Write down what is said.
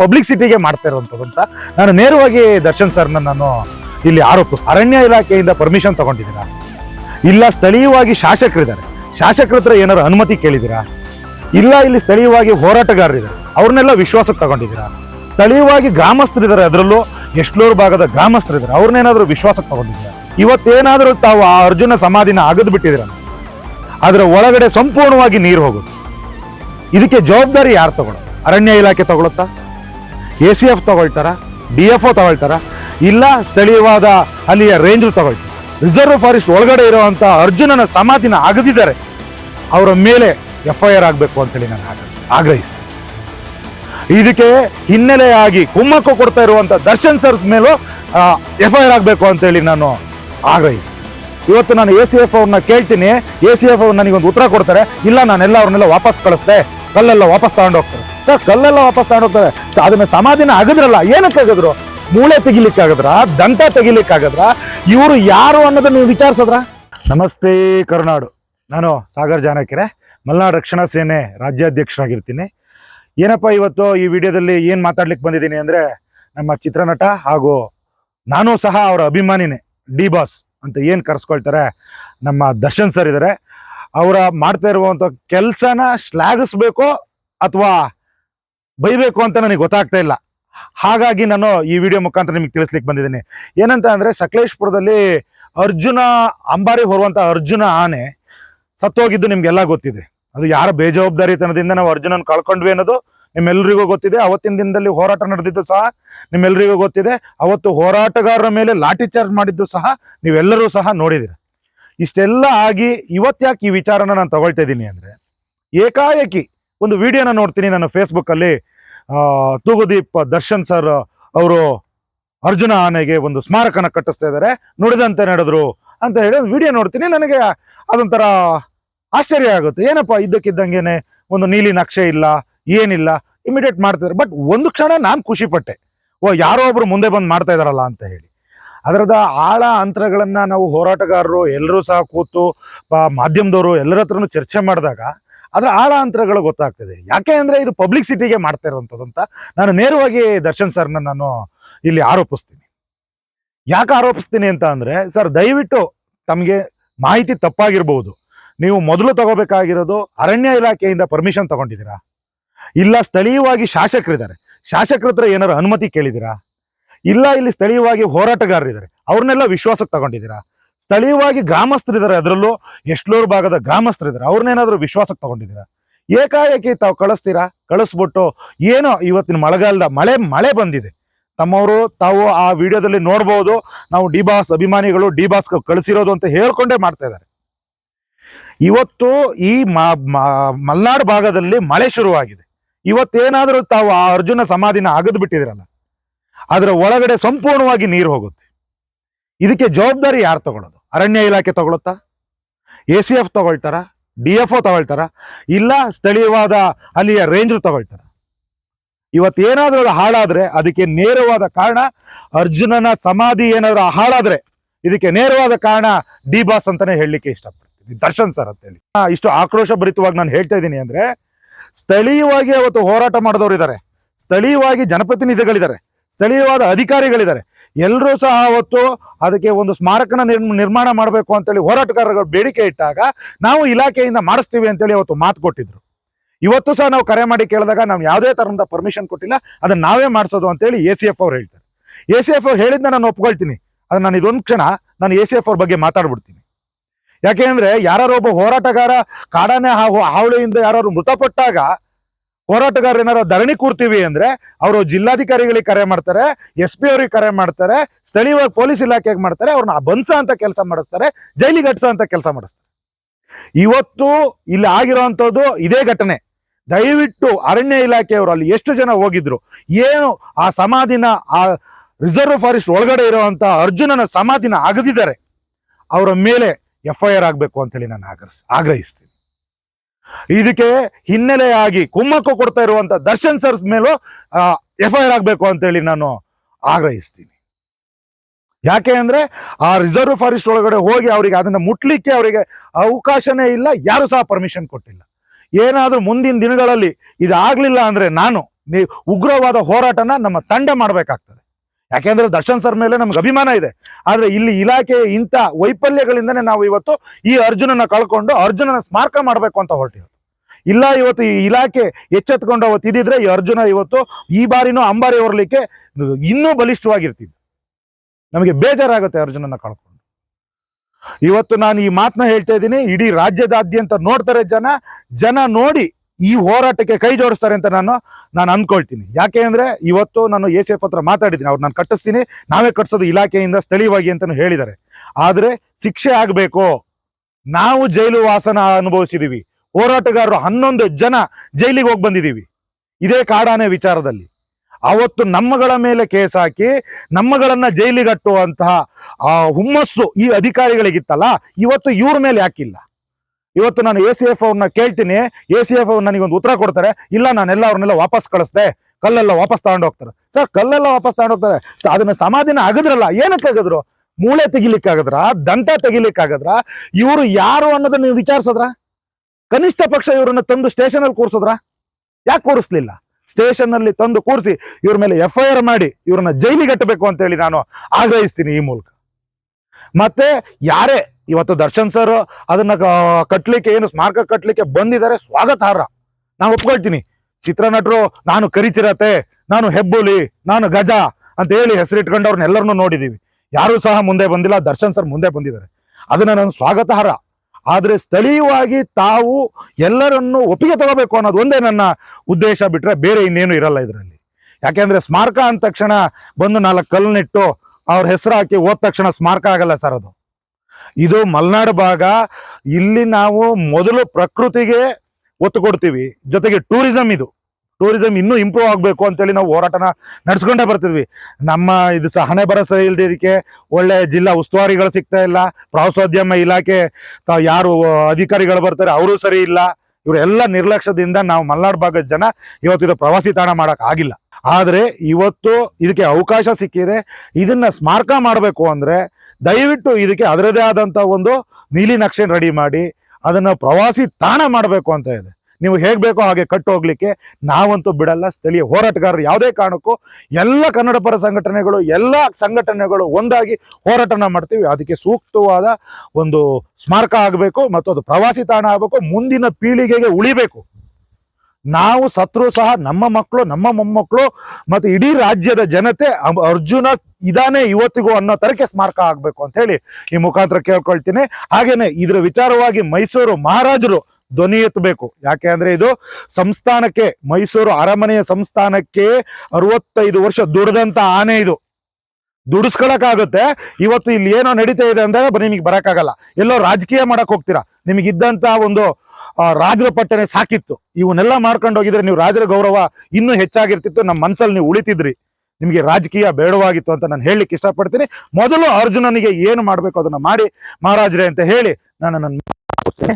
ಪಬ್ಲಿಸಿಟಿಗೆ ಮಾಡ್ತಾ ಇರುವಂಥದ್ದು ಅಂತ. ನಾನು ನೇರವಾಗಿ ದರ್ಶನ್ ಸರ್ನ ನಾನು ಇಲ್ಲಿ ಆರೋಪಿಸ್, ಅರಣ್ಯ ಇಲಾಖೆಯಿಂದ ಪರ್ಮಿಷನ್ ತಗೊಂಡಿದ್ದೀರಾ? ಇಲ್ಲ, ಸ್ಥಳೀಯವಾಗಿ ಶಾಸಕರಿದ್ದಾರೆ. ಶಾಸಕರ ಹತ್ರ ಏನಾದ್ರು ಅನುಮತಿ ಕೇಳಿದ್ದೀರಾ? ಇಲ್ಲ, ಇಲ್ಲಿ ಸ್ಥಳೀಯವಾಗಿ ಹೋರಾಟಗಾರರಿದ್ದಾರೆ. ಅವ್ರನ್ನೆಲ್ಲ ವಿಶ್ವಾಸಕ್ಕೆ ತಗೊಂಡಿದ್ದೀರಾ? ಸ್ಥಳೀಯವಾಗಿ ಗ್ರಾಮಸ್ಥರಿದ್ದಾರೆ ಅದರಲ್ಲೂ ಎಷ್ಟ್ಲೂರು ಭಾಗದ ಗ್ರಾಮಸ್ಥರಿದ್ದಾರೆ. ಅವ್ರನ್ನೇನಾದರೂ ವಿಶ್ವಾಸಕ್ಕೆ ತಗೊಂಡಿದ್ದೀರಾ? ಇವತ್ತೇನಾದರೂ ತಾವು ಆ ಅರ್ಜುನ ಸಮಾಧಿನ ಅಗದು ಬಿಟ್ಟಿದ್ದೀರ? ಅದರ ಒಳಗಡೆ ಸಂಪೂರ್ಣವಾಗಿ ನೀರು ಹೋಗುತ್ತೆ ಇದಕ್ಕೆ ಜವಾಬ್ದಾರಿ ಯಾರು ತಗೊಳ್ಳೋದು ಅರಣ್ಯ ಇಲಾಖೆ ತಗೊಳುತ್ತಾ? ಎ ಸಿ ಎಫ್ ತಗೊಳ್ತಾರ, ಡಿ ಎಫ್ ಒ ತಗೊಳ್ತಾರ, ಇಲ್ಲ ಸ್ಥಳೀಯವಾದ ಅಲ್ಲಿಯ ರೇಂಜ್ ತಗೊಳ್ತಾರೆ? ರಿಸರ್ವ್ ಫಾರೆಸ್ಟ್ ಒಳಗಡೆ ಇರುವಂಥ ಅರ್ಜುನನ ಸಮಾಧಿನ ಅಗದಿದ್ದಾರೆ. ಅವರ ಮೇಲೆ ಎಫ್ ಐ ಆರ್ ಆಗಬೇಕು ಅಂತೇಳಿ ನಾನು ಆಗ್ರಹಿಸ್ ಆಗ್ರಹಿಸ್ತೇನೆ. ಇದಕ್ಕೆ ಹಿನ್ನೆಲೆಯಾಗಿ ಕುಮ್ಮಕ್ಕು ಕೊಡ್ತಾ ಇರುವಂಥ ದರ್ಶನ್ ಸರ್ಸ್ ಮೇಲೂ ಎಫ್ ಐ ಆರ್ ಆಗಬೇಕು ಅಂತೇಳಿ ನಾನು ಆಗ್ರಹಿಸ್ತೇನೆ. ಇವತ್ತು ನಾನು ಎ ಸಿ ಎಫ್ ಅವ್ರನ್ನ ಕೇಳ್ತೀನಿ. ಎ ಸಿ ಎಫ್ ಅವ್ರು ನನಗೊಂದು ಉತ್ತರ ಕೊಡ್ತಾರೆ. ಇಲ್ಲ, ನಾನೆಲ್ಲ ಅವ್ರನ್ನೆಲ್ಲ ವಾಪಸ್ ಕಳಿಸ್ದೆ. ಕಲ್ಲೆಲ್ಲ ವಾಪಸ್ ತಗೊಂಡು ಹೋಗ್ತಾರೆ ಸರ್, ಕಲ್ಲೆಲ್ಲ ವಾಪಸ್ ತಗೊಂಡೋಗ್ತಾರೆ ಅದನ್ನ ಸಮಾಧಿನ ಅಗದ್ರಲ್ಲ ಏನಕ್ಕೆ ಅಗದ್ರು ಮೂಳೆ ತೆಗಿಲಿಕ್ಕಾಗದ್ರ? ದಂತ ತೆಗಿಲಿಕ್ಕೆ ಆಗದ್ರ ಇವರು ಯಾರು ಅನ್ನೋದನ್ನ ನೀವು ವಿಚಾರಿಸಿದ್ರ? ನಮಸ್ತೆ, ಕರುನಾಡು. ನಾನು ಸಾಗರ್ ಜಾನಕೆರೆ, ಮಲ್ನಾಡು ರಕ್ಷಣಾ ಸೇನೆ ರಾಜ್ಯಾಧ್ಯಕ್ಷರಾಗಿರ್ತೀನಿ. ಏನಪ್ಪ ಇವತ್ತು ಈ ವಿಡಿಯೋದಲ್ಲಿ ಏನು ಮಾತಾಡ್ಲಿಕ್ಕೆ ಬಂದಿದ್ದೀನಿ ಅಂದ್ರೆ, ನಮ್ಮ ಚಿತ್ರನಟ ಹಾಗೂ ನಾನು ಸಹ ಅವರ ಅಭಿಮಾನಿನೇ, ಡಿ ಬಾಸ್ ಅಂತ ಏನು ಕರೆಸ್ಕೊಳ್ತಾರೆ, ನಮ್ಮ ದರ್ಶನ್ ಸರ್ ಇದ್ದಾರೆ ಅವರ ಮಾಡ್ತಾ ಇರುವಂಥ ಕೆಲಸನ ಶ್ಲಾಘಿಸ್ಬೇಕೋ ಅಥವಾ ಬೈಬೇಕು ಅಂತ ನನಗೆ ಗೊತ್ತಾಗ್ತಾ ಇಲ್ಲ. ಹಾಗಾಗಿ ನಾನು ಈ ವಿಡಿಯೋ ಮುಖಾಂತರ ನಿಮಗೆ ತಿಳಿಸ್ಲಿಕ್ಕೆ ಬಂದಿದ್ದೀನಿ. ಏನಂತ ಅಂದರೆ ಸಕಲೇಶ್ಪುರದಲ್ಲಿ ಅರ್ಜುನ, ಅಂಬಾರಿ ಹೊರುವಂತ ಅರ್ಜುನ ಆನೆ ಸತ್ತೋಗಿದ್ದು ನಿಮಗೆಲ್ಲ ಗೊತ್ತಿದೆ. ಅದು ಯಾರ ಬೇಜವಾಬ್ದಾರಿತನದಿಂದ ನಾವು ಅರ್ಜುನನ ಕಳ್ಕೊಂಡ್ವಿ ಅನ್ನೋದು ನಿಮ್ಮೆಲ್ಲರಿಗೂ ಗೊತ್ತಿದೆ. ಅವತ್ತಿನ ದಿನದಲ್ಲಿ ಹೋರಾಟ ನಡೆದಿದ್ದು ಸಹ ನಿಮ್ಮೆಲ್ಲರಿಗೂ ಗೊತ್ತಿದೆ. ಅವತ್ತು ಹೋರಾಟಗಾರರ ಮೇಲೆ ಲಾಠಿ ಚಾರ್ಜ್ ಮಾಡಿದ್ದು ಸಹ ನೀವೆಲ್ಲರೂ ಸಹ ನೋಡಿದಿರ. ಇಷ್ಟೆಲ್ಲ ಆಗಿ ಇವತ್ತ್ಯಾಕೆ ಈ ವಿಚಾರನ ನಾನು ತಗೊಳ್ತಾ ಇದ್ದೀನಿ ಅಂದ್ರೆ ಏಕಾಏಕಿ ಒಂದು ವಿಡಿಯೋನ ನೋಡ್ತೀನಿ ನಾನು ಫೇಸ್ಬುಕ್ಕಲ್ಲಿ. ತೂಗುದೀಪ್ ದರ್ಶನ್ ಸರ್ ಅವರು ಅರ್ಜುನ ಆನೆಗೆ ಒಂದು ಸ್ಮಾರಕನ ಕಟ್ಟಿಸ್ತಾ ಇದ್ದಾರೆ. ನುಡಿದಂತೆ ನಡೆದ್ರು ಅಂತ ಹೇಳಿ ಒಂದು ವಿಡಿಯೋ ನೋಡ್ತೀನಿ. ನನಗೆ ಅದೊಂಥರ ಆಶ್ಚರ್ಯ ಆಗುತ್ತೆ. ಏನಪ್ಪ ಇದ್ದಕ್ಕಿದ್ದಂಗೆನೆ ಒಂದು ನೀಲಿ ನಕ್ಷೆ ಇಲ್ಲ, ಏನಿಲ್ಲ, ಇಮಿಡಿಯೇಟ್ ಮಾಡ್ತಿದ್ದಾರೆ. ಬಟ್ ಒಂದು ಕ್ಷಣ ನಾನು ಖುಷಿ ಪಟ್ಟೆ ಓ, ಯಾರೋ ಒಬ್ರು ಮುಂದೆ ಬಂದು ಮಾಡ್ತಾ ಇದಾರಲ್ಲ ಅಂತ ಹೇಳಿ. ಅದರದ ಆಳ ಅಂತರಗಳನ್ನ ನಾವು ಹೋರಾಟಗಾರರು ಎಲ್ಲರೂ ಸಹ ಕೂತು ಮಾಧ್ಯಮದವರು ಎಲ್ಲರ ಹತ್ರನು ಚರ್ಚೆ ಮಾಡಿದಾಗ ಅದರ ಆಳ ಅಂತರಗಳು ಗೊತ್ತಾಗ್ತದೆ. ಯಾಕೆ ಅಂದರೆ ಇದು ಪಬ್ಲಿಕ್ ಸಿಟಿಗೆ ಮಾಡ್ತಾ ಇರುವಂಥದ್ದು ಅಂತ ನಾನು ನೇರವಾಗಿ ದರ್ಶನ್ ಸರ್ನ ನಾನು ಇಲ್ಲಿ ಆರೋಪಿಸ್ತೀನಿ. ಯಾಕೆ ಆರೋಪಿಸ್ತೀನಿ ಅಂತ ಅಂದರೆ, ಸರ್ ದಯವಿಟ್ಟು ತಮಗೆ ಮಾಹಿತಿ ತಪ್ಪಾಗಿರ್ಬೋದು. ನೀವು ಮೊದಲು ತಗೋಬೇಕಾಗಿರೋದು ಅರಣ್ಯ ಇಲಾಖೆಯಿಂದ ಪರ್ಮಿಷನ್ ತಗೊಂಡಿದ್ದೀರಾ? ಇಲ್ಲ ಸ್ಥಳೀಯವಾಗಿ ಶಾಸಕರಿದ್ದಾರೆ. ಶಾಸಕರ ಹತ್ರ ಏನಾದ್ರು ಅನುಮತಿ ಕೇಳಿದ್ದೀರಾ? ಇಲ್ಲ ಇಲ್ಲಿ ಸ್ಥಳೀಯವಾಗಿ ಹೋರಾಟಗಾರರಿದ್ದಾರೆ. ಅವ್ರನ್ನೆಲ್ಲ ವಿಶ್ವಾಸಕ್ಕೆ ತಗೊಂಡಿದ್ದೀರಾ? ಸ್ಥಳೀಯವಾಗಿ ಗ್ರಾಮಸ್ಥರಿದ್ದಾರೆ ಅದರಲ್ಲೂ ಎಷ್ಟೋರು ಭಾಗದ ಗ್ರಾಮಸ್ಥರಿದ್ದಾರೆ ಅವ್ರನ್ನೇನಾದ್ರೂ ವಿಶ್ವಾಸಕ್ಕೆ ತಗೊಂಡಿದ್ದೀರಾ? ಏಕಾಏಕಿ ತಾವು ಕಳಿಸ್ತೀರಾ? ಕಳಿಸ್ಬಿಟ್ಟು ಏನೋ ಇವತ್ತಿನ ಮಳೆಗಾಲದ ಮಳೆ ಮಳೆ ಬಂದಿದೆ. ತಮ್ಮವರು, ತಾವು ಆ ವಿಡಿಯೋದಲ್ಲಿ ನೋಡ್ಬೋದು, ನಾವು ಡಿ ಬಾಸ್ ಅಭಿಮಾನಿಗಳು ಡಿ ಬಾಸ್ ಕಳಿಸಿರೋದು ಅಂತ ಹೇಳ್ಕೊಂಡೇ ಮಾಡ್ತಾ ಇದ್ದಾರೆ. ಇವತ್ತು ಈ ಮಲ್ನಾಡ್ ಭಾಗದಲ್ಲಿ ಮಳೆ ಶುರುವಾಗಿದೆ. ಇವತ್ತೇನಾದರೂ ತಾವು ಆ ಅರ್ಜುನ ಸಮಾಧಿನ ಅಗದು ಬಿಟ್ಟಿದಿರಲ್ಲ ಅದರ ಒಳಗಡೆ ಸಂಪೂರ್ಣವಾಗಿ ನೀರು ಹೋಗುತ್ತೆ. ಇದಕ್ಕೆ ಜವಾಬ್ದಾರಿ ಯಾರು ತಗೊಳ್ಳೋದು ಅರಣ್ಯ ಇಲಾಖೆ ತಗೊಳುತ್ತಾ? ಎ ಸಿ ಎಫ್ ತಗೊಳ್ತಾರ? ಡಿ ಎಫ್ ಒ ತಗೊಳ್ತಾರ? ಇಲ್ಲ ಸ್ಥಳೀಯವಾದ ಅಲ್ಲಿಯ ರೇಂಜರ್ ತಗೊಳ್ತಾರ? ಇವತ್ತೇನಾದ್ರೂ ಅದು ಹಾಳಾದ್ರೆ ಅದಕ್ಕೆ ನೇರವಾದ ಕಾರಣ ಅರ್ಜುನನ ಸಮಾಧಿ ಏನಾದರೂ ಹಾಳಾದ್ರೆ ಇದಕ್ಕೆ ನೇರವಾದ ಕಾರಣ ಡಿ ಬಾಸ್ ಅಂತಾನೆ ಹೇಳಲಿಕ್ಕೆ ಇಷ್ಟಪಡ್ತೀನಿ. ದರ್ಶನ್ ಸರ್ ಅಂತ ಹೇಳಿ. ಇಷ್ಟು ಆಕ್ರೋಶ ಭರಿತವಾಗಿ ನಾನು ಹೇಳ್ತಾ ಇದ್ದೀನಿ ಅಂದ್ರೆ ಸ್ಥಳೀಯವಾಗಿ ಅವತ್ತು ಹೋರಾಟ ಮಾಡಿದವರು ಇದ್ದಾರೆ ಸ್ಥಳೀಯವಾಗಿ ಜನಪ್ರತಿನಿಧಿಗಳಿದ್ದಾರೆ. ಸ್ಥಳೀಯವಾದ ಅಧಿಕಾರಿಗಳಿದ್ದಾರೆ. ಎಲ್ಲರೂ ಸಹ ಅವತ್ತು ಅದಕ್ಕೆ ಒಂದು ಸ್ಮಾರಕನ ನಿರ್ಮ್- ನಿರ್ಮಾಣ ಮಾಡಬೇಕು ಅಂತೇಳಿ ಹೋರಾಟಗಾರರು ಬೇಡಿಕೆ ಇಟ್ಟಾಗ ನಾವು ಇಲಾಖೆಯಿಂದ ಮಾಡಿಸ್ತೀವಿ ಅಂತೇಳಿ ಅವತ್ತು ಮಾತು ಕೊಟ್ಟಿದ್ರು. ಇವತ್ತು ಸಹ ನಾವು ಕರೆ ಮಾಡಿ ಕೇಳಿದಾಗ ನಾವು ಯಾವುದೇ ತರಹದ ಪರ್ಮಿಷನ್ ಕೊಟ್ಟಿಲ್ಲ, ಅದನ್ನ ನಾವೇ ಮಾಡಿಸೋದು ಅಂತೇಳಿ ಎ ಸಿ ಎಫ್ ಅವ್ರು ಹೇಳ್ತಾರೆ. ಎ ಸಿ ಎಫ್ ಅವ್ರು ಹೇಳಿದ್ನ ನಾನು ಒಪ್ಕೊಳ್ತೀನಿ. ಅದು ನಾನು ಇದೊಂದು ಕ್ಷಣ ನಾನು ಎ ಸಿ ಎಫ್ ಅವ್ರ ಬಗ್ಗೆ ಮಾತಾಡ್ಬಿಡ್ತೀನಿ. ಯಾಕೆ ಅಂದ್ರೆ ಯಾರು ಒಬ್ಬ ಹೋರಾಟಗಾರ ಕಾಡಾನೆ ಹಾವು ಹಾವಳಿಯಿಂದ ಯಾರು ಮೃತಪಟ್ಟಾಗ ಹೋರಾಟಗಾರರು ಏನಾರು ಧರಣಿ ಕೂರ್ತೀವಿ ಅಂದ್ರೆ ಅವರು ಜಿಲ್ಲಾಧಿಕಾರಿಗಳಿಗೆ ಕರೆ ಮಾಡ್ತಾರೆ, ಎಸ್ ಪಿ ಅವ್ರಿಗೆ ಕರೆ ಮಾಡ್ತಾರೆ, ಸ್ಥಳೀಯವಾಗಿ ಪೊಲೀಸ್ ಇಲಾಖೆಗೆ ಮಾಡ್ತಾರೆ, ಅವ್ರನ್ನ ಬಂಸ ಅಂತ ಕೆಲಸ ಮಾಡಿಸ್ತಾರೆ, ಜೈಲಿಗೆ ಹಟ್ಸ ಅಂತ ಕೆಲಸ ಮಾಡಿಸ್ತಾರೆ. ಇವತ್ತು ಇಲ್ಲಿ ಆಗಿರುವಂತದ್ದು ಇದೇ ಘಟನೆ. ದಯವಿಟ್ಟು ಅರಣ್ಯ ಇಲಾಖೆಯವರು ಅಲ್ಲಿ ಎಷ್ಟು ಜನ ಹೋಗಿದ್ರು, ಏನು ಆ ಸಮಾಧಿನ, ಆ ರಿಸರ್ವ್ ಫಾರೆಸ್ಟ್ ಒಳಗಡೆ ಇರುವಂತ ಅರ್ಜುನನ ಸಮಾಧಿನ ಆಗದಿದ್ದಾರೆ ಅವರ ಮೇಲೆ ಎಫ್ ಐ ಆರ್ ಆಗಬೇಕು ಅಂತೇಳಿ ನಾನು ಆಗ್ರಹಿಸ್ ಆಗ್ರಹಿಸ್ತೀನಿ. ಇದಕ್ಕೆ ಹಿನ್ನೆಲೆಯಾಗಿ ಕುಮ್ಮಕ್ಕು ಕೊಡ್ತಾ ಇರುವಂತ ದರ್ಶನ್ ಸರ್ಸ್ ಮೇಲೂ ಎಫ್ ಐ ಆರ್ ಆಗಬೇಕು ಅಂತೇಳಿ ನಾನು ಆಗ್ರಹಿಸ್ತೀನಿ. ಯಾಕೆ ಅಂದ್ರೆ ಆ ರಿಸರ್ವ್ ಫಾರೆಸ್ಟ್ ಒಳಗಡೆ ಹೋಗಿ ಅವರಿಗೆ ಅದನ್ನ ಮುಟ್ಲಿಕ್ಕೆ ಅವರಿಗೆ ಅವಕಾಶನೇ ಇಲ್ಲ, ಯಾರು ಸಹ ಪರ್ಮಿಷನ್ ಕೊಟ್ಟಿಲ್ಲ. ಏನಾದ್ರೂ ಮುಂದಿನ ದಿನಗಳಲ್ಲಿ ಇದಾಗ್ಲಿಲ್ಲ ಅಂದ್ರೆ ನಾನು ಉಗ್ರವಾದ ಹೋರಾಟನ ನಮ್ಮ ತಂಡ ಮಾಡಬೇಕಾಗ್ತದೆ. ಯಾಕೆಂದ್ರೆ ದರ್ಶನ್ ಸರ್ ಮೇಲೆ ನಮ್ಗೆ ಅಭಿಮಾನ ಇದೆ. ಆದ್ರೆ ಇಲ್ಲಿ ಇಲಾಖೆ ಇಂಥ ವೈಫಲ್ಯಗಳಿಂದನೇ ನಾವು ಇವತ್ತು ಈ ಅರ್ಜುನನ ಕಳ್ಕೊಂಡು ಅರ್ಜುನನ ಸ್ಮಾರಕ ಮಾಡಬೇಕು ಅಂತ ಹೊರಟಿರೋದು. ಇಲ್ಲ ಇವತ್ತು ಈ ಇಲಾಖೆ ಎಚ್ಚೆತ್ಕೊಂಡು ಅವತ್ತು ಇದ್ದಿದ್ರೆ ಈ ಅರ್ಜುನ ಇವತ್ತು ಈ ಬಾರಿನೂ ಅಂಬಾರಿ ಹೊರಲಿಕ್ಕೆ ಇನ್ನೂ ಬಲಿಷ್ಠವಾಗಿರ್ತಿದ್ದ. ನಮಗೆ ಬೇಜಾರಾಗುತ್ತೆ ಅರ್ಜುನನ ಕಳ್ಕೊಂಡು. ಇವತ್ತು ನಾನು ಈ ಮಾತನ್ನ ಹೇಳ್ತಾ ಇದ್ದೀನಿ, ಇಡೀ ರಾಜ್ಯದಾದ್ಯಂತ ನೋಡ್ತಾರೆ ಜನ ಜನ ನೋಡಿ ಈ ಹೋರಾಟಕ್ಕೆ ಕೈ ಜೋಡಿಸ್ತಾರೆ ಅಂತ ನಾನು ನಾನು ಅಂದ್ಕೊಳ್ತೀನಿ. ಯಾಕೆ ಅಂದರೆ ಇವತ್ತು ನಾನು ಎ ಸಿ ಎಫ್ ಹತ್ರ ಮಾತಾಡಿದ್ದೀನಿ. ಅವ್ರು ನಾನು ಕಟ್ಟಿಸ್ತೀನಿ. ನಾವೇ ಕಟ್ಟಿಸೋದು ಇಲಾಖೆಯಿಂದ ಸ್ಥಳೀಯವಾಗಿ ಅಂತಲೂ ಹೇಳಿದ್ದಾರೆ. ಆದರೆ ಶಿಕ್ಷೆ ಆಗಬೇಕು. ನಾವು ಜೈಲು ವಾಸನ ಅನುಭವಿಸಿದ್ದೀವಿ ಹೋರಾಟಗಾರರು ಹನ್ನೊಂದು ಜನ ಜೈಲಿಗೆ ಹೋಗಿ ಬಂದಿದ್ದೀವಿ ಇದೇ ಕಾಡಾನೆ ವಿಚಾರದಲ್ಲಿ. ಅವತ್ತು ನಮ್ಮಗಳ ಮೇಲೆ ಕೇಸ್ ಹಾಕಿ, ನಮ್ಮಗಳನ್ನ ಜೈಲಿಗಟ್ಟುವಂತಹ ಆ ಹುಮ್ಮಸ್ಸು ಈ ಅಧಿಕಾರಿಗಳಿಗಿತ್ತಲ್ಲ, ಇವತ್ತು ಇವ್ರ ಮೇಲೆ ಯಾಕಿಲ್ಲ. ಇವತ್ತು ನಾನು ಎ ಸಿ ಎಫ್ ಅವ್ರನ್ನ ಕೇಳ್ತೀನಿ ಎ ಸಿ ಎಫ್ ಅವ್ರು ನನಗೊಂದು ಉತ್ತರ ಕೊಡ್ತಾರೆ. ಇಲ್ಲ, ನಾನೆಲ್ಲ ಅವ್ರನ್ನೆಲ್ಲ ವಾಪಸ್ ಕಳಿಸ್ದೆ. ಕಲ್ಲೆಲ್ಲ ವಾಪಸ್ ತಗೊಂಡು ಹೋಗ್ತಾರೆ. ಸರ್, ಕಲ್ಲೆಲ್ಲ ವಾಪಸ್ ತಗೊಂಡು ಹೋಗ್ತಾರೆ. ಅದನ್ನ ಸಮಾಧಾನ ಆಗದ್ರಲ್ಲ ಏನಕ್ಕೆ ಆಗದ್ರು ಮೂಳೆ ತೆಗಿಲಿಕ್ಕಾಗದ್ರ ದಂತ ತೆಗಿಲಿಕ್ಕಾಗದ್ರ ಇವರು ಯಾರು ಅನ್ನೋದನ್ನ ನೀವು ವಿಚಾರಿಸದ್ರ? ಕನಿಷ್ಠ ಪಕ್ಷ ಇವರನ್ನ ತಂದು ಸ್ಟೇಷನ್ ಅಲ್ಲಿ ಕೂರಿಸಿದ್ರ? ಯಾಕೆ ಕೂರಿಸ್ಲಿಲ್ಲ? ಸ್ಟೇಷನ್ ಅಲ್ಲಿ ತಂದು ಕೂರಿಸಿ, ಇವ್ರ ಮೇಲೆ ಎಫ್ ಐ ಆರ್ ಮಾಡಿ, ಇವ್ರನ್ನ ಜೈಲಿಗೆ ಕಟ್ಟಬೇಕು ಅಂತ ಹೇಳಿ ನಾನು ಆಗ್ರಹಿಸ್ತೀನಿ ಈ ಮೂಲಕ. ಮತ್ತೆ, ಯಾರೇ ಇವತ್ತು ದರ್ಶನ್ ಸರ್ ಅದನ್ನ ಕಟ್ಲಿಕ್ಕೆ ಏನು ಸ್ಮಾರಕ ಕಟ್ಲಿಕ್ಕೆ ಬಂದಿದ್ದಾರೆ. ಸ್ವಾಗತಾರ್ಹ ನಾನು ಒಪ್ಕೊಳ್ತೀನಿ. ಚಿತ್ರನಟರು, ನಾನು ಕರಿಚಿರತೆ, ನಾನು ಹೆಬ್ಬುಲಿ, ನಾನು ಗಜ ಅಂತ ಹೇಳಿ ಹೆಸರಿಟ್ಕೊಂಡವ್ರನ್ನೆಲ್ಲರನ್ನೂ ನೋಡಿದೀವಿ. ಯಾರೂ ಸಹ ಮುಂದೆ ಬಂದಿಲ್ಲ. ದರ್ಶನ್ ಸರ್ ಮುಂದೆ ಬಂದಿದ್ದಾರೆ. ಅದನ್ನ ನಾನು ಸ್ವಾಗತಾರ್ಹ ಆದ್ರೆ ಸ್ಥಳೀಯವಾಗಿ ತಾವು ಎಲ್ಲರನ್ನು ಒಪ್ಪಿಗೆ ತಗೋಬೇಕು ಅನ್ನೋದು ಒಂದೇ ನನ್ನ ಉದ್ದೇಶ ಬಿಟ್ರೆ ಬೇರೆ ಇನ್ನೇನು ಇರಲ್ಲ ಇದರಲ್ಲಿ. ಯಾಕೆಂದ್ರೆ ಸ್ಮಾರಕ ಅಂದ ತಕ್ಷಣ ಬಂದು ನಾಲ್ಕು ಕಲ್ಲನ್ನಿಟ್ಟು ನೆಟ್ಟು ಅವ್ರ ಹೆಸರು ಹಾಕಿ ಹೋದ ತಕ್ಷಣ ಸ್ಮಾರಕ ಆಗಲ್ಲ ಸರ್ ಅದು. ಇದು ಮಲೆನಾಡು ಭಾಗ. ಇಲ್ಲಿ ನಾವು ಮೊದಲು ಪ್ರಕೃತಿಗೆ ಒತ್ತು ಕೊಡ್ತೀವಿ. ಜೊತೆಗೆ ಟೂರಿಸಂ ಇದು. ಟೂರಿಸಂ ಇನ್ನೂ ಇಂಪ್ರೂವ್ ಆಗಬೇಕು ಅಂತೇಳಿ ನಾವು ಹೋರಾಟನ ನಡೆಸ್ಕೊಂಡೇ ಬರ್ತಿದ್ವಿ. ನಮ್ಮ ಇದು ಸಹ ಹಣೆ ಬರಸ ಇಲ್ದಿದ್ದಕ್ಕೆ ಒಳ್ಳೆ ಜಿಲ್ಲಾ ಉಸ್ತುವಾರಿಗಳು ಸಿಗ್ತಾ ಇಲ್ಲ. ಪ್ರವಾಸೋದ್ಯಮ ಇಲಾಖೆ ಯಾರು ಅಧಿಕಾರಿಗಳು ಬರ್ತಾರೆ ಅವರು ಸರಿ ಇಲ್ಲ. ಇವರೆಲ್ಲ ನಿರ್ಲಕ್ಷ್ಯದಿಂದ ನಾವು ಮಲೆನಾಡು ಭಾಗದ ಜನ ಇವತ್ತು ಇದು ಪ್ರವಾಸಿ ತಾಣ ಮಾಡೋಕ್ಕಾಗಿಲ್ಲ ಆದ್ರೆ ಇವತ್ತು ಇದಕ್ಕೆ ಅವಕಾಶ ಸಿಕ್ಕಿದೆ. ಇದನ್ನ ಸ್ಮಾರಕ ಮಾಡಬೇಕು ಅಂದ್ರೆ ದಯವಿಟ್ಟು ಇದಕ್ಕೆ ಅದರದೇ ಆದಂತ ಒಂದು ನೀಲಿ ನಕ್ಷೆ ರೆಡಿ ಮಾಡಿ, ಅದನ್ನ ಪ್ರವಾಸಿ ತಾಣ ಮಾಡಬೇಕು ಅಂತ ಇದೆ. ನೀವು ಹೇಗ್ ಬೇಕೋ ಹಾಗೆ ಹೋಗ್ಲಿಕ್ಕೆ ನಾವಂತೂ ಬಿಡಲ್ಲ. ಸ್ಥಳೀಯ ಹೋರಾಟಗಾರರು ಯಾವುದೇ ಕಾರಣಕ್ಕೂ ಎಲ್ಲ ಕನ್ನಡ ಪರ ಸಂಘಟನೆಗಳು, ಎಲ್ಲ ಸಂಘಟನೆಗಳು ಒಂದಾಗಿ ಹೋರಾಟನ ಮಾಡ್ತೀವಿ. ಅದಕ್ಕೆ ಸೂಕ್ತವಾದ ಒಂದು ಸ್ಮಾರಕ ಆಗಬೇಕು ಮತ್ತು ಅದು ಪ್ರವಾಸಿ ತಾಣ ಆಗಬೇಕು. ಮುಂದಿನ ಪೀಳಿಗೆಗೆ ಉಳಿಬೇಕು. ನಾವು ಸತ್ರು ಸಹ ನಮ್ಮ ಮಕ್ಕಳು, ನಮ್ಮ ಮೊಮ್ಮಕ್ಕಳು ಮತ್ತು ಇಡೀ ರಾಜ್ಯದ ಜನತೆ ಅರ್ಜುನ ಇದಾನೆ ಇವತ್ತಿಗೂ ಅನ್ನೋ ತರಕ್ಕೆ ಸ್ಮಾರಕ ಆಗಬೇಕು ಅಂತ ಹೇಳಿ ಈ ಮುಖಾಂತರ ಕೇಳ್ಕೊಳ್ತೀನಿ. ಹಾಗೇನೆ ಇದರ ವಿಚಾರವಾಗಿ ಮೈಸೂರು ಮಹಾರಾಜರು ಧ್ವನಿ ಎತ್ತಬೇಕು. ಯಾಕೆ ಅಂದ್ರೆ ಇದು ಸಂಸ್ಥಾನಕ್ಕೆ ಮೈಸೂರು ಅರಮನೆಯ ಸಂಸ್ಥಾನಕ್ಕೆ ಅರವತ್ತೈದು ವರ್ಷ ದುಡ್ದಂತ ಆನೆ ಇದು. ದುಡಿಸ್ಕೊಳಕ್ಕಾಗುತ್ತೆ. ಇವತ್ತು ಇಲ್ಲಿ ಏನೋ ನಡೀತಾ ಇದೆ ಅಂದಾಗ ನಿಮಗೆ ಬರಕ್ಕಾಗಲ್ಲ. ಎಲ್ಲೋ ರಾಜಕೀಯ ಮಾಡಕ್ ಹೋಗ್ತೀರಾ? ನಿಮಗಿದ್ದಂತ ಒಂದು ರಾಜರ ಪಟ್ಟಣೆ ಸಾಕಿತ್ತು. ಇವನ್ನೆಲ್ಲ ಮಾಡ್ಕೊಂಡು ಹೋಗಿದ್ರೆ ನೀವು ರಾಜರ ಗೌರವ ಇನ್ನೂ ಹೆಚ್ಚಾಗಿರ್ತಿತ್ತು. ನಮ್ಮ ಮನಸ್ಸಲ್ಲಿ ನೀವು ಉಳಿತಿದ್ರಿ. ನಿಮಗೆ ರಾಜಕೀಯ ಬೇಡವಾಗಿತ್ತು ಅಂತ ನಾನು ಹೇಳಲಿಕ್ಕೆ ಇಷ್ಟಪಡ್ತೀನಿ. ಮೊದಲು ಅರ್ಜುನನಿಗೆ ಏನು ಮಾಡಬೇಕು ಅದನ್ನ ಮಾಡಿ, ಮಹಾರಾಜರೇ ಅಂತ ಹೇಳಿ ನಾನು ನನ್ನ ನಮಸ್ತೆ.